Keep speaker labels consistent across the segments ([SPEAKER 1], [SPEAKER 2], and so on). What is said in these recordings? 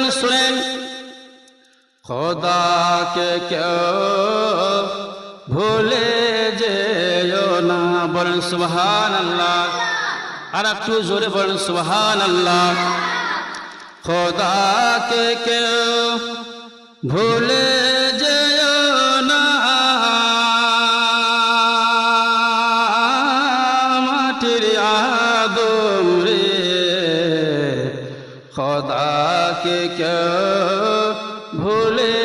[SPEAKER 1] বলেন, শুনেন। খোদাকে কেউ ভুলে যেও না। বলেন সুবহান আল্লাহ আর একটু জোরে বলেন সুবহান আল্লাহ খোদাকে কেউ ভুলে যেও মাটির আদম খোদাকে কেউ ভুলে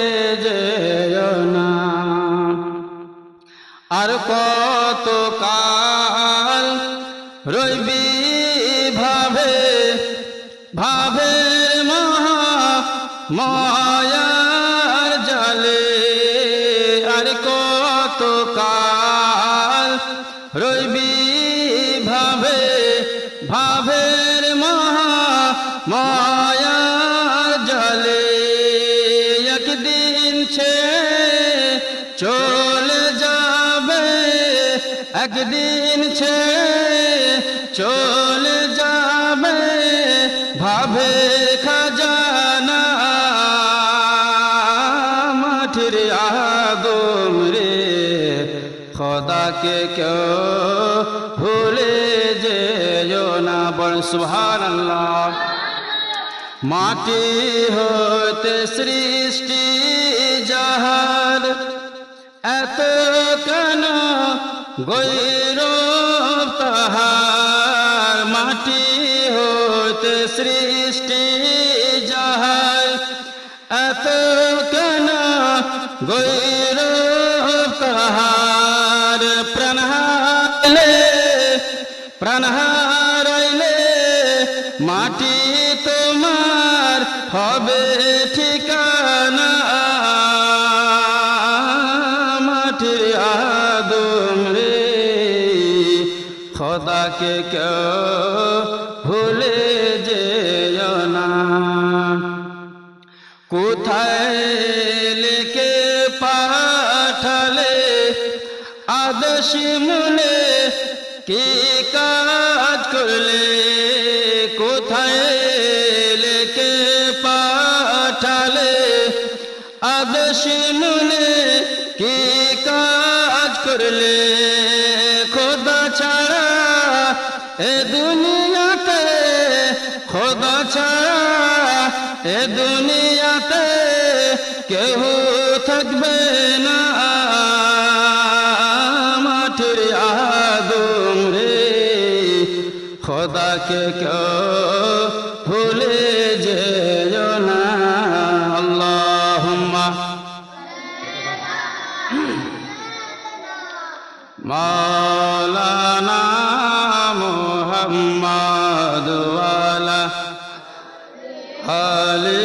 [SPEAKER 1] যেও না। আর কত কাল রইবি ভাবে ভাবে মহা মায়ার জালে। আর কত কাল রইবি ভাবে ভাবের একদিন ছে চলে যাবে, ভাবে খাজানা। মাটির আদম রে, খোদাকে কেউ ভুলে যেও না। বল সুহান আল্লাহ মাটি হতে সৃষ্টি যাহার, এত কেন গৈরব তাহার মাটি হতে সৃষ্টি যাহার এত কেন গৈরব তাহার প্রাণ হারাইলে প্রাণ হারাইলে মাটি তোমার হবে ঠিকানা খোদাকে কেউ ভুলে যেও না। কোথায় লেকে পাঠালে আদর্শ মনে, কি কাজ করলে? কোথায় লেকে পাঠালে আদর্শ মনে, কি কাজ করলে? এ দুনিয়াতে খোদা ছাড়া, এ দুনিয়াতে কেউ থাকবে না। মাটির আদম রে, খোদাকে কেউ ভুলে যেও না। আল্লাহুম্মা। মাওলানা মুহাম্মদ আলা আলি